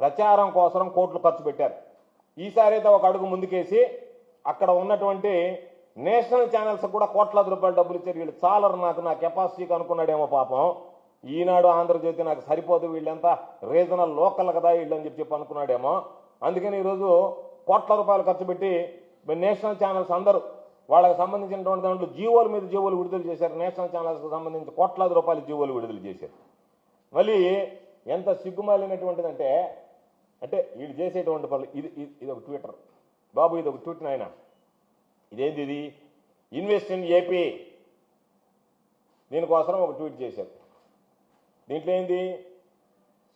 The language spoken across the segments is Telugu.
ప్రచారం కోసం కోట్లు ఖర్చు పెట్టారు. ఈసారి అయితే ఒక అడుగు ముందుకేసి అక్కడ ఉన్నటువంటి నేషనల్ ఛానల్స్ కూడా కోట్లాది రూపాయలు డబ్బులు ఇచ్చారు. వీళ్ళు చాలరు నాకు నా కెపాసిటీకి అనుకున్నాడేమో పాపం. ఈనాడు ఆంధ్రజ్యోతి నాకు సరిపోదు వీళ్ళంతా రీజనల్ లోకల్ కదా వీళ్ళు అని చెప్పి చెప్పి అనుకున్నాడేమో. అందుకని ఈరోజు కోట్ల రూపాయలు ఖర్చు పెట్టి నేషనల్ ఛానల్స్ అందరూ వాళ్ళకి సంబంధించినటువంటి దాంట్లో జీవోల మీద జీవోలు విడుదల చేశారు. నేషనల్ ఛానల్స్కి సంబంధించి కోట్లాది రూపాయల జీవోలు విడుదల చేశారు. మళ్ళీ ఎంత సిగ్గుమాలినటువంటిదంటే అంటే వీళ్ళు చేసేటువంటి పనులు ఇది ఇది- ఇది ఒక ట్విట్టర్. బాబు ఇది ఒక ట్విట్ నాయన. ఇదేంది ఇది? Invest in AP. దీనికోసం ఒక ట్వీట్ చేశారు. దీంట్లో ఏంది?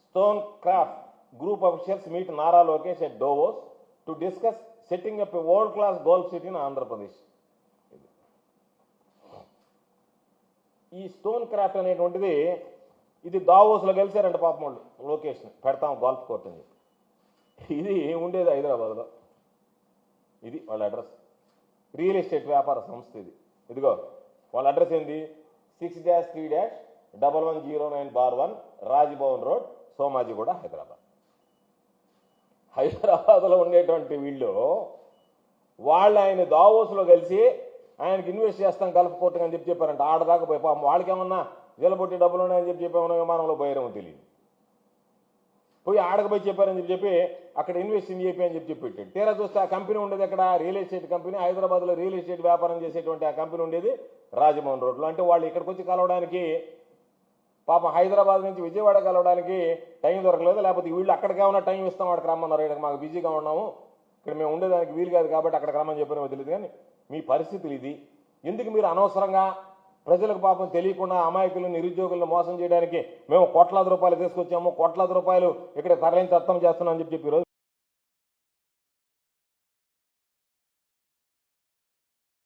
Stone Craft group officials meet Nara Lokesh at Davos to discuss setting up world class golf city in Andhra Pradesh. ఈ స్టోన్ క్రాఫ్ట్ అనేటువంటిది ఇది దావోస్లో కలిశారంట పాపం వాళ్ళు పెడతాం గోల్ఫ్ కోర్ట్ అని చెప్పి. ఇది ఉండేది హైదరాబాద్లో? ఇది వాళ్ళ అడ్రస్. రియల్ ఎస్టేట్ వ్యాపార సంస్థ ఇది. ఇదిగో వాళ్ళ అడ్రస్ ఏంది? Six dash three dash double one zero nine bar one Raj Bhavan road Somajiguda Hyderabad. హైదరాబాద్లో ఉండేటువంటి వీళ్ళు వాళ్ళు ఆయన దావోస్లో కలిసి ఆయనకి ఇన్వెస్ట్ చేస్తాం గల్ఫ్ కోర్టుగా అని చెప్పి చెప్పారంట. ఆడదాకా పోయి పాపం వాళ్ళకేమన్నా జలబొట్టి డబ్బులు ఉన్నాయని చెప్పి చెప్పామన్నా విమానంలో పోయారేమో తెలియదు. పోయి ఆడకపోయి చెప్పారని చెప్పి చెప్పి అక్కడ ఇన్వెస్ట్ ఇన్ చెప్పి అని చెప్పి చెప్పి తీరా చూస్తే ఆ కంపెనీ ఉండేది అక్కడ రియల్ ఎస్టేట్ కంపెనీ హైదరాబాద్లో రియల్ ఎస్టేట్ వ్యాపారం చేసేటువంటి ఆ కంపెనీ ఉండేది రాజమోహన్ రోడ్లో. అంటే వాళ్ళు ఇక్కడికి వచ్చి కలవడానికి పాపం హైదరాబాద్ నుంచి విజయవాడ కలవడానికి టైం దొరకలేదు. లేకపోతే వీళ్ళు అక్కడికే ఉన్న టైం ఇస్తాం వాడికి రమ్మన్నారు. ఇక్కడ మాకు బిజీగా ఉన్నాము. ఇక్కడ మేము ఉండేదానికి వీలు కాదు కాబట్టి అక్కడికి రమ్మని చెప్పిన తెలియదు కానీ మీ పరిస్థితులు ఇది. ఎందుకు మీరు అనవసరంగా ప్రజలకు పాపం తెలియకుండా అమాయకులను నిరుద్యోగులను మోసం చేయడానికి మేము కోట్లాది రూపాయలు తీసుకొచ్చాము. కోట్లాది రూపాయలు ఇక్కడ తరలించి అర్థం చేస్తున్నాం అని చెప్పి చెప్పి ఈరోజు